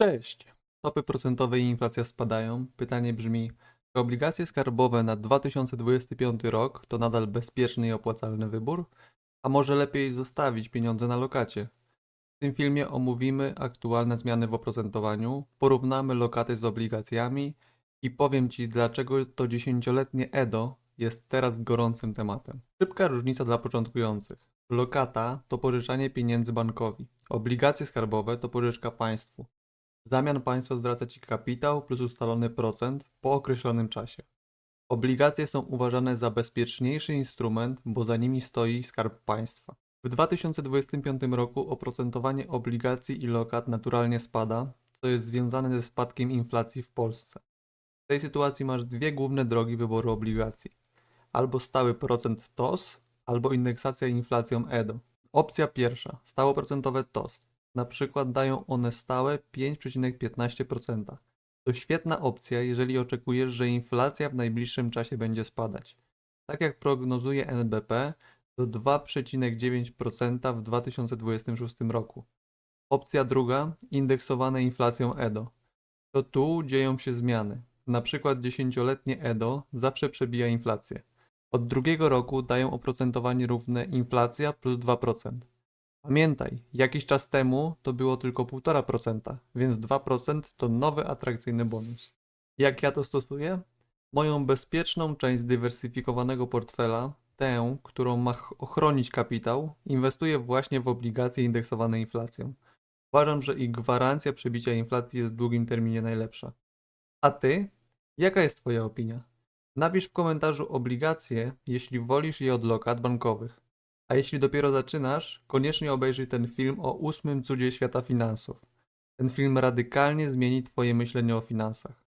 Cześć. Stopy procentowe i inflacja spadają. Pytanie brzmi, czy obligacje skarbowe na 2025 rok to nadal bezpieczny i opłacalny wybór? A może lepiej zostawić pieniądze na lokacie? W tym filmie omówimy aktualne zmiany w oprocentowaniu, porównamy lokaty z obligacjami i powiem Ci, dlaczego to dziesięcioletnie EDO jest teraz gorącym tematem. Szybka różnica dla początkujących. Lokata to pożyczanie pieniędzy bankowi. Obligacje skarbowe to pożyczka państwu. W zamian państwo zwraca Ci kapitał plus ustalony procent po określonym czasie. Obligacje są uważane za bezpieczniejszy instrument, bo za nimi stoi skarb państwa. W 2025 roku oprocentowanie obligacji i lokat naturalnie spada, co jest związane ze spadkiem inflacji w Polsce. W tej sytuacji masz dwie główne drogi wyboru obligacji. Albo stały procent TOS, albo indeksacja inflacją EDO. Opcja pierwsza, stałoprocentowe TOS. Na przykład dają one stałe 5,15%. To świetna opcja, jeżeli oczekujesz, że inflacja w najbliższym czasie będzie spadać. Tak jak prognozuje NBP, do 2,9% w 2026 roku. Opcja druga, indeksowane inflacją EDO. To tu dzieją się zmiany. Na przykład 10-letnie EDO zawsze przebija inflację. Od drugiego roku dają oprocentowanie równe inflacja plus 2%. Pamiętaj, jakiś czas temu to było tylko 1,5%, więc 2% to nowy atrakcyjny bonus. Jak ja to stosuję? Moją bezpieczną część zdywersyfikowanego portfela, tę, którą ma ch- ochronić kapitał, inwestuję właśnie w obligacje indeksowane inflacją. Uważam, że ich gwarancja przebicia inflacji jest w długim terminie najlepsza. A ty? Jaka jest Twoja opinia? Napisz w komentarzu obligacje, jeśli wolisz je od lokat bankowych. A jeśli dopiero zaczynasz, koniecznie obejrzyj ten film o ósmym cudzie świata finansów. Ten film radykalnie zmieni Twoje myślenie o finansach.